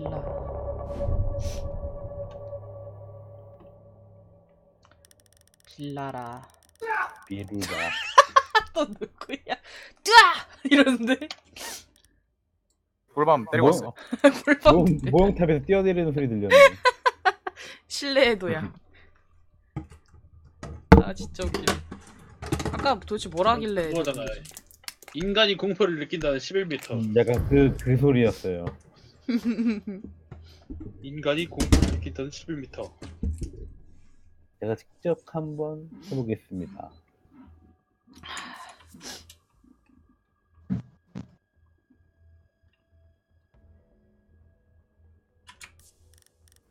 길라. 길라라. 비루가 또 누구야? 뜨아! 이러는데 꿀밤 때리고 왔어. 꿀밤 모형, 모형탑에서 뛰어내리는 소리 들렸네. 실내의 도야. 아 진짜 웃겨. 아까 도대체 뭘 하길래? 그거잖아. 인간이 공포를 느낀다는 11m. 음, 약간 그, 그 소리였어요. 인간이 공포를 느낀다는 11m. 제가 직접 한번 해보겠습니다.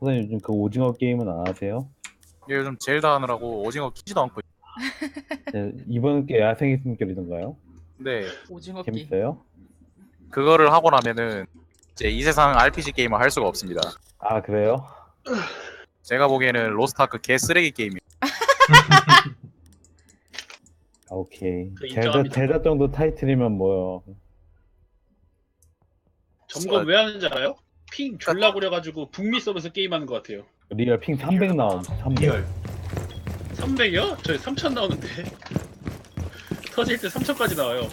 선생님 요즘 그 오징어 게임은 안 하세요? 얘 요즘 젤다 하느라고 오징어 키지도 않고. 네, 이번 게 야생의 숨결이던가요? 근데 오징어 게임. 재밌어요? 그거를 하고 나면은 이제 이 세상 RPG 게임을 할 수가 없습니다. 아 그래요? 제가 보기에는 로스트아크 개 쓰레기 게임이에요. 아, 오케이. 그 제다 인정합니다. 제다 정도 타이틀이면 뭐요? 점검 왜 하는지 알아요? 핑 졸라 구려가지고 북미 서버에서 게임하는 것 같아요. 리얼 핑 300 나옴. 300. 리얼 300이요? 저희 3000 나오는데. 터질 때 3000까지 나와요.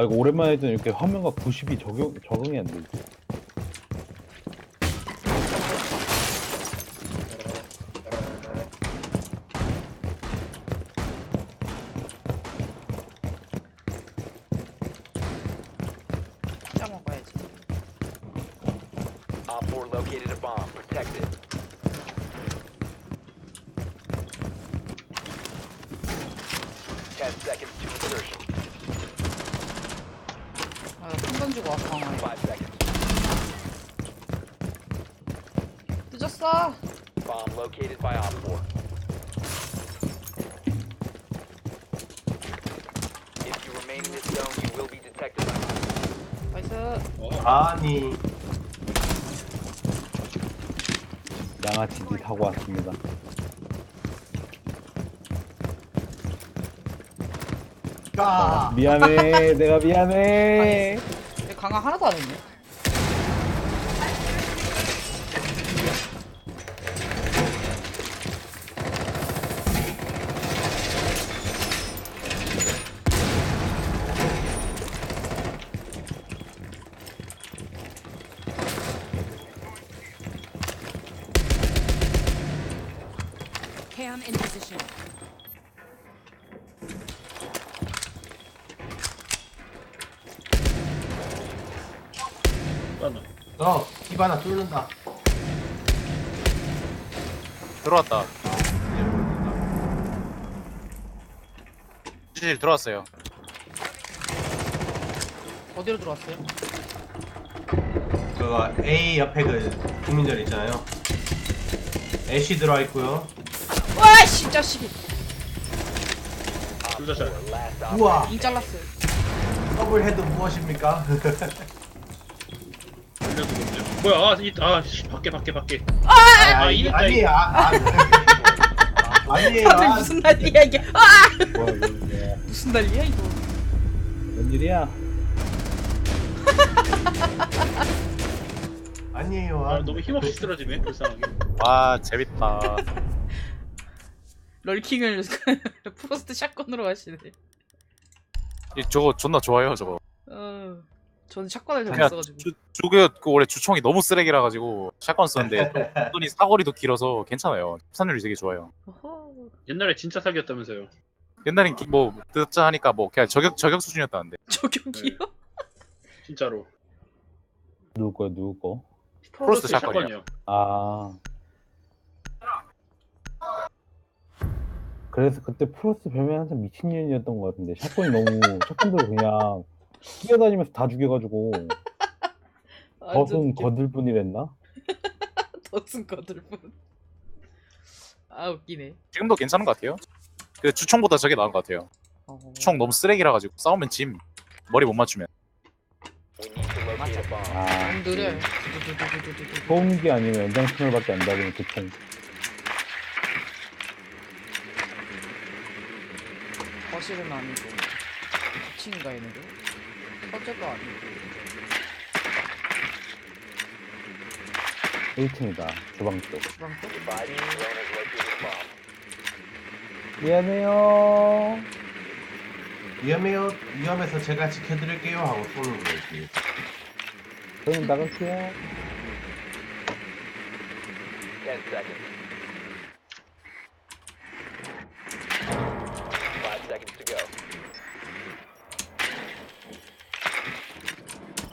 아 이거 오랜만에 했더니 이렇게 화면과 90이 적용 적응이 안 되지. 짜 먹어야지. Op 4 located a bomb. Protect it. Ten seconds to insertion. 아큰 던지고 와 강화해. Five seconds. 늦었어. Bomb located by Op 4. If you remain in this zone, you will be detected by 나이스. 어, 아니 양아치지 타고 왔습니다. 까 미안해, 내가 미안해. 얘 강화 하나도 안 했네. In position. 너 기바나 뚫는다 들어왔다. 실 들어왔어요. 어디로 들어왔어요? 그거 A 옆에 그 국민절 있잖아요 애쉬 들어와 있고요 와 씨 자식이. 둘다 잘. last op. 우와 잉 잘랐어요. 더블 헤드 무엇입니까? 뭐야? 아, 이, 아, 씨, 밖에, 밖에, 밖에. 아니 아, 아니 이겼다, 아니 아, 아, 아니에요 다들 아, 무슨 난리야 이게? 아 뭐야 이게 무슨 난리야 이거? 웬일이야? 아니에요 아, 아, 너무 힘없이 쓰러지네, 불쌍하게. 와 재밌다. 럴킹을 프로스트 샷건으로 하시네. 이 저거 존나 좋아요 저거. 어, 저는 샷건을 잘 그냥 써가지고. 주, 주그 그 원래 주총이 너무 쓰레기라 가지고 샷건 쓰는데 또 사거리도 길어서 괜찮아요. 산율이 되게 좋아요. 어허. 옛날에 진짜 사기였다면서요. 옛날엔 기- 뭐 듣자 하니까 뭐 그냥 저격 저격 수준이었다는데. 저격이요? 진짜로. 누구 거야 누구 거? 프로스트 프로스트 샷건이요. 샷건이요. 아. 그래서 그때 프로스 뱀이 한참 미친년이었던 것 같은데 샷건이 너무 샷건들 그냥 뛰어다니면서 다 죽여가지고 덫은 웃겨. 거들 뿐이랬나? 덫은 거들뿐. 아 웃기네. 지금도 괜찮은 것 같아요. 그 주총보다 저게 나은 것 같아요. 어. 총 너무 쓰레기라 가지고 싸우면 짐. 머리 못 맞추면. 아 느려요. 두두두두두두두. 소음기 아니면 연장 신호밖에 안 달리는 그 총. 거실은 아니고 2층인가 얘네도? 서재도 아니고 1층이다. 주방 쪽. 주방 쪽? 미안해요. 위험해요. 위험해서 제가 지켜드릴게요 하고 쏘는 거지. 저는 나갈게요. 10 seconds. 5 seconds to go.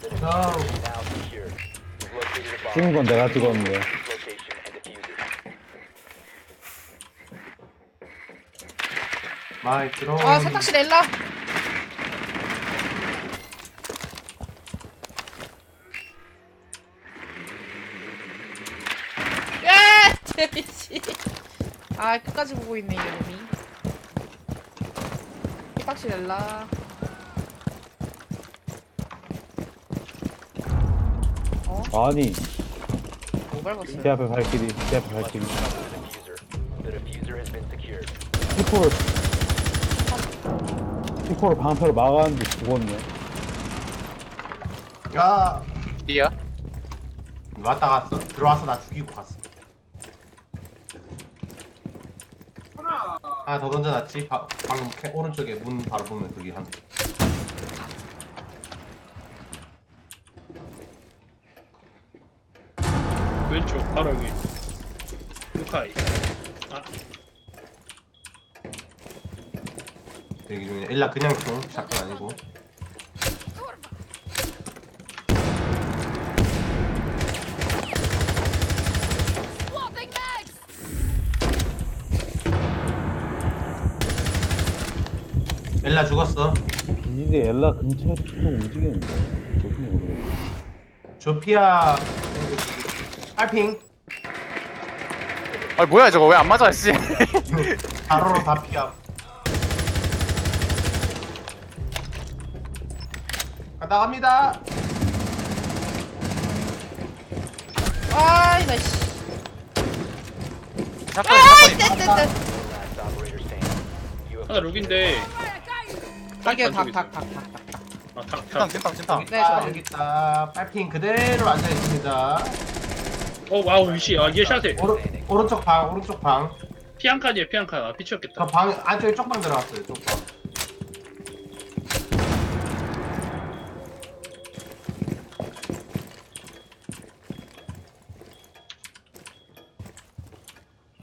The Go. diffuser is now secured. You've 찍은 건 내가 it. 마이 들어. 아 세탁실 엘라. 야 제비씨. 아 끝까지 보고 있네 이놈이. 세탁실 엘라. 어? 아니, 뭐 밟았어요? 제 앞에 발길이, 제 앞에 Must 발길이. recover the diffuser. The diffuser has been secured. 피코를, 피코를 방패로 막았는데 죽었네. 야 띠야? 왔다 갔어. 들어와서 나 죽이고 갔어. 하나 더 던져놨지. 바, 방금 캐- 오른쪽에 문 바로 보면 그게 한. 왼쪽 바로 여기. 루카이. 아 여기 중에 일라 그냥 총 샷건 아니고. Swapping mags! 엘라 죽었어. 이제 엘라 근처에서 좀 움직이는데. 모르겠네. 조피아 알핑 아 뭐야 저거 왜 안 맞아 씨. 바로로 다 피하. 갔다 갑니다. 아이 나 씨. 사건 사건이 떼떼떼. Last operator standing. You have 하나 룩인데. 닭닭닭닭. 아 닭, 찐탕 닭. 찐탕 찐탕. 네, 아, 저- 여기 있다. 빨핑 그대로 앉아 있습니다. 어 와우 위시. 아얘 샷에. 오른 오른쪽 방 오른쪽 방. 피안칸이에요 피안칸. 아 피치였겠다. 저 방 안쪽에 쪽방 들어갔어요. 쪽방.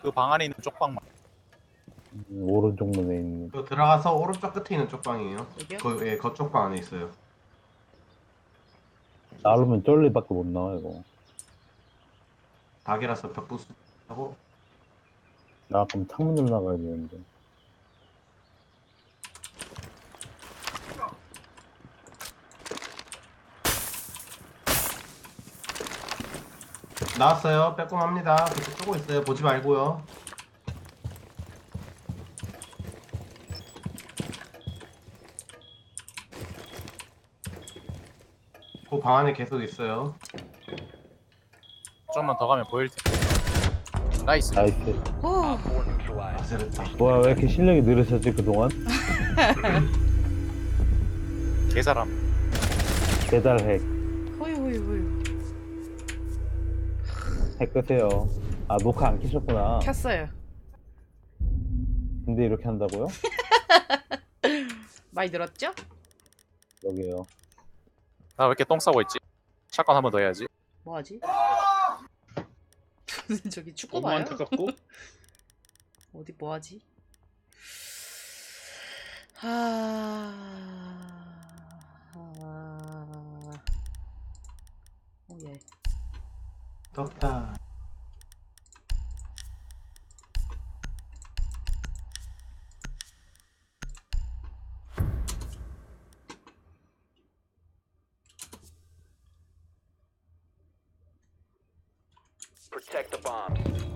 그 방 안에 있는 쪽방만. 음, 오른쪽 눈에 있는. 그 들어가서 오른쪽 끝에 있는 쪽방이에요. 여기요? 그 예, 그 쪽방 안에 있어요. 나르면 쩔리밖에 못 나와, 이거. 닭이라서 벽 부수 하고 나 그럼 창문으로 나가야 되는데. 나왔어요. 빼꼼합니다. 계속 끄고 있어요. 보지 말고요. 그 방 안에 계속 있어요. 좀만 더 가면 보일 텐데. 나이스. 나이스. 후. Op 4 neutralized. 아슬했다. 뭐야, 왜 이렇게 실력이 늘으셨지, 그동안? 개사람. 배달 핵. 호이 호이 호이. 핵 끄세요. 아, 녹화 안 켜셨구나. 켰어요. 근데 이렇게 한다고요? 많이 늘었죠? 여기요. 나 왜 이렇게 똥 싸고 있지? 샷건 한 번 더 해야지. 뭐 하지? 저기 축구 너무 봐요? 안타깝고. 어디 뭐 하지? 하... 하... 오예. 떴다. Protect the bombs.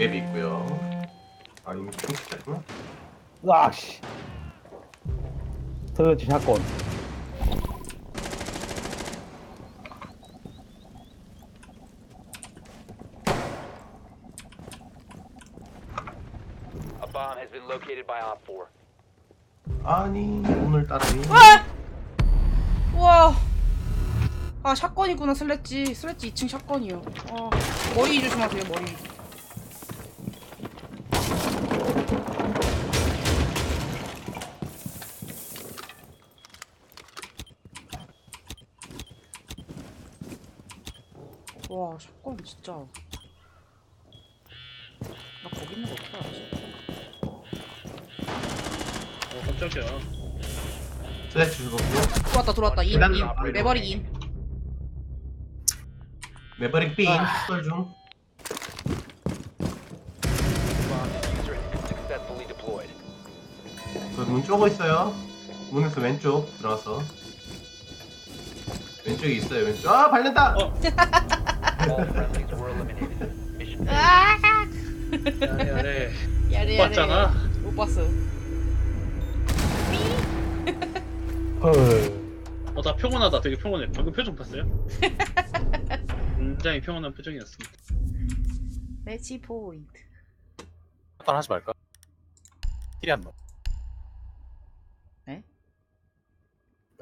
앱이 있고요. 아 이미 충치했구나. 아씨. 터졌지 샷건. A bomb has been located by Op 4. 아니 오늘따라 이 아! 우와. 아 샷건이구나 슬래지. 슬래지 2층 샷건이요. 어 머리 조심하세요 머리. 와 샷건 진짜. 나 거기 있는 거 어떻게 알았지? 어 깜짝이야. 슬래치 죽었고 들어왔다 들어왔다 인, 인 매버릭 인. 매버릭 빈설 중. Bomb diffuser has been successfully deployed. 그 문 쪼고 있어요. 문에서 왼쪽 들어가서. 왼쪽에 있어요 왼쪽. 아 발렸다. 어. All friendlies were eliminated. Mission failed. 아! 야래 야래. 야래 못 봤잖아. 못 봤어. 헐. 어나 평온하다. 되게 평온해. 방금 표정 봤어요? 굉장히 평온한 표정이었습니다. 매치 포인트. 샷건 하지 말까? 힐이 안 나.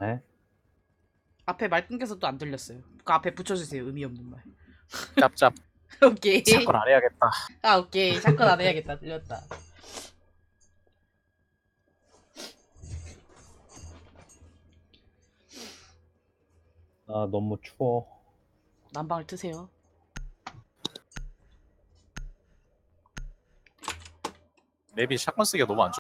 네? 앞에 말 끊겨서 또 안 들렸어요. 그 앞에 붙여주세요. 의미 없는 말. 짭짭. 오케이. 샷건 안 해야겠다. 아 오케이. 샷건 안 해야겠다. 들렸다. 아 너무 추워. 난방을 트세요. 맵이 샷건 쓰기가 너무 안 좋아.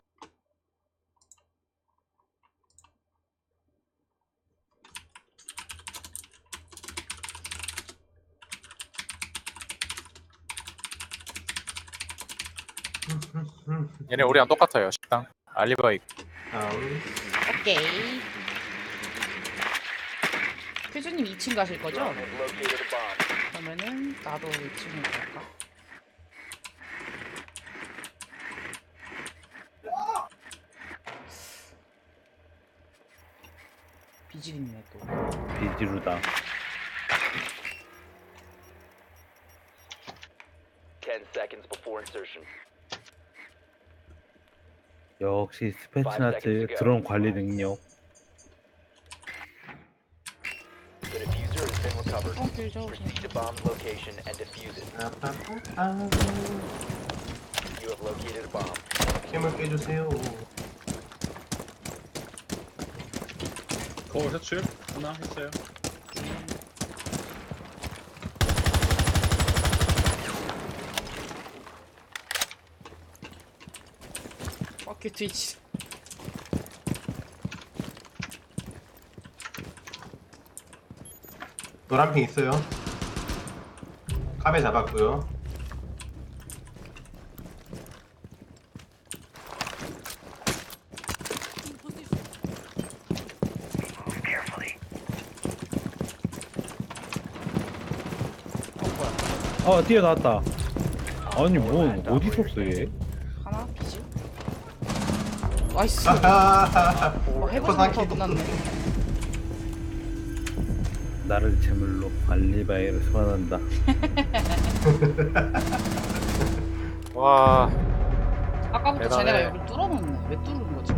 얘네 우리랑 똑같아요. 식당. 알리바이. 다음. 오케이. 표주님 2층 가실 거죠? 그러면은 나도 2층으로 갈까? 비질 있네 또. 비지루다. 10 seconds before insertion. 역시 스페츠나트 드론 관리 능력. The diffuser has been recovered. 어, 길죠. Proceed to bomb's location and defuse it. 아빠빠빠. You have located a bomb. 캠을 깨주세요. 거울 세출 하나 했어요. 오케이 트위치. 노란핑 있어요. 카베 잡았고요. 아 뛰어 나왔다. 아니 뭐 어디 있었어 얘? 하나 비질. 나이스. 어, 코사키. 못하고 끝났네. 나를 제물로 알리바이를 소환한다. 와. 아까부터 대단해. 쟤네가 여기 뚫어놓네. 왜 뚫는 거지?